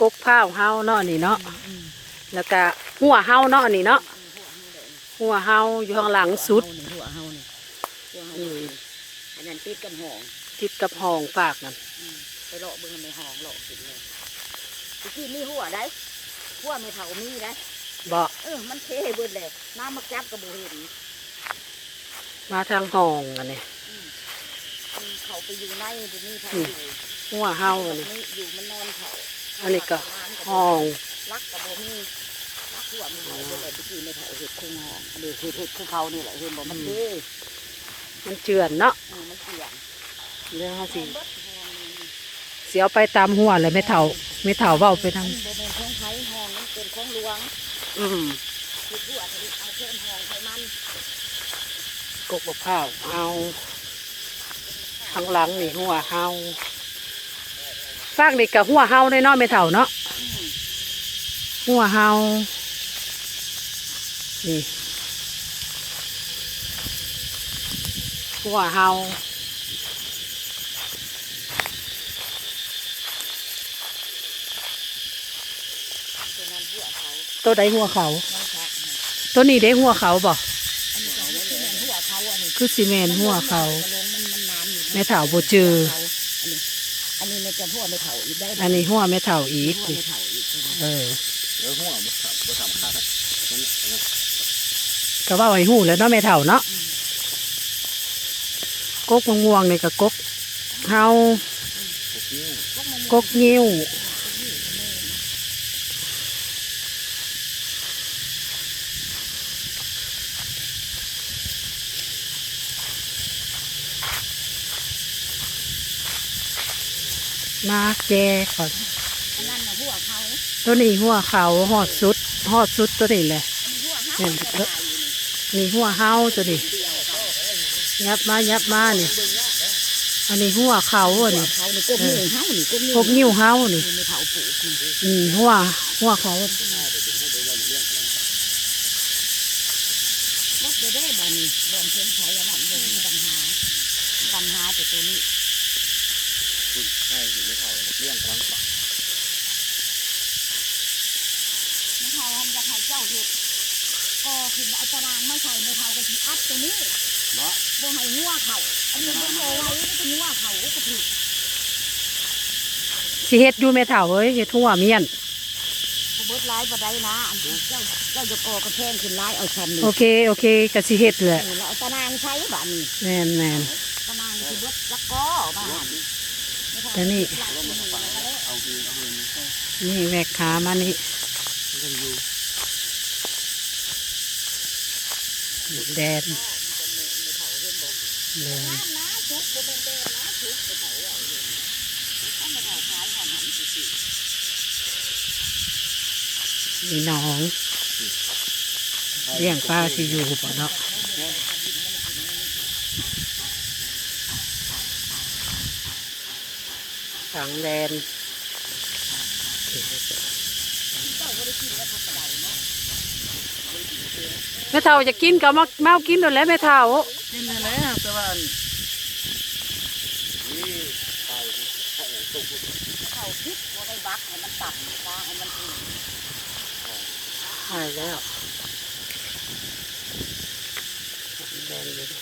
กกผ้าวเฮาเนาะนี่เนาะแล้วก็หัวเฮาเนาะนี่เนาะหัวเฮาอยู่ข้างหลังสุดหัวเฮานี่หัวเฮาอืมอันนั้นติดกับห้องติดกับห้องปากนั่นอืมไปเลาะเบิ่งในห้องเลาะกินเลยตะกี้มีหัวได้หัวไม่เท่ามีได้บ่เออมันเทเบิดแหละน้ำมักจับก็บ่เห็นมาทางห้องอันนี้อืมเขาไปอยู่ในเดี๋ยวนี้เขาอือมยู่หัวเฮาอันนี้นี่อยู่มันนอนเขา อันนี้ก็ห้องรักกับบ่มีรักหัวมันหายไปเลยตะกี้ไม่เท่าเห็ดคงห้องอันนี้เห็ดเห็ดคือเขานี่แหละเห็นบ่มันเทมันเจือนเนาะอืมมันเสี่ยงเรื่องเขาสิเบิดห้องนี่เสียวไปตามหัวเลยไม่เท่าไม่เท่าเว้าไปทางมันบ่เป็นของไทยห้องมันเป็นของหลวง อืมคือหัวเอาเพิ่มห้องให้มันกกมะพร้าวเอาข้างหลังนี่หัวเฮา ฟากนี่กับหัวเฮาได้เนาะไม่เท่าเนาะหัวเฮานี่หัวเฮาตัวนั้นใดหัวเขา ตัวนี้ได้หัวเขาบ่คือซีเมนหัวเขาลงมันมันน้ำอยู่แม่เฒ่าบ่จือ อันนี้อันนี้มันจะหัวไม่เถ่าอีกได้อันนี้หัวไม่เท่าอีกหัวนี่ไม่เถ่าอีกตัวนี้เออแล้วหัวบ่สามบ่สามค่านั่นนั่นก็ว่าไอ้หูแล้วเนาะไม่เท่าเนาะกกม่วงๆนี่ก็กกเฮาพวกนิ้วกกยิ้ว มาแกก่อนอันนั้นน่ะหัวเขาตัวนี้หัวเขาหอดสุดหอดสุดตัวนี้แหละอันนี้หัวเขาเนี่ยจะตายอยู่นี่นี่หัวเฮาตัวนี้เดียวเขายับมายับมานี่อันนี้หัวเขาอันหัวนี้เขานี่ก้มนิ้วเฮานี่ก้มนิ้วพวกนิ้วเฮานี่ไม่เถ่าปลูกนี่อืมหัวหัวเขารถจะได้บ้านนี้บอนเพิ่นใช้อันนั้นบ่มีปัญหาปัญหาแต่ตัวนี้ คุณใช่เห็นไม่เท่าเรื่องกำลังฝังไม่เท่าทำจะให้เจ้าเห็ดก็ขึ้นเอาตารางไม่ใส่ไม่เท่าก็สิอัดตัวนี้เนาะบ่ให้งัวเขาอันนี้เป็นโอไว้นี่เป็นงัวเขาก็ถูกสิเฮ็ดอยู่แม่เฒ่าเอ้ยเฮ็ดหัวเมียนผู้เบิดร้ายบ่ได้นะอันนี้เจ้าเจ้าจะก่อกระแทงขึ้นร้ายเอาชั้นนี่โอเคโอเคก็สิเฮ็ดแหละเออแล้วเอาตารางใช้บ้านนี้แม่นแม่นตารางคือเบิดจักก้อบ้าน แต่นี่ นี่แวกขามานี่แดนแดเป็นเดนนะชุบไปเผาเอาเลยต้องมาเผาขายหอมหันสิสินี่น้องเลี้ยงปลาสิอยู่บ่เนาะ ฝังแดนแม่เฒ่าจะกินก็มาแมวกินโดนแล้วแม่เฒ่ากินแล้วส่วักนถ่าใดใช่แล้วแดงเลย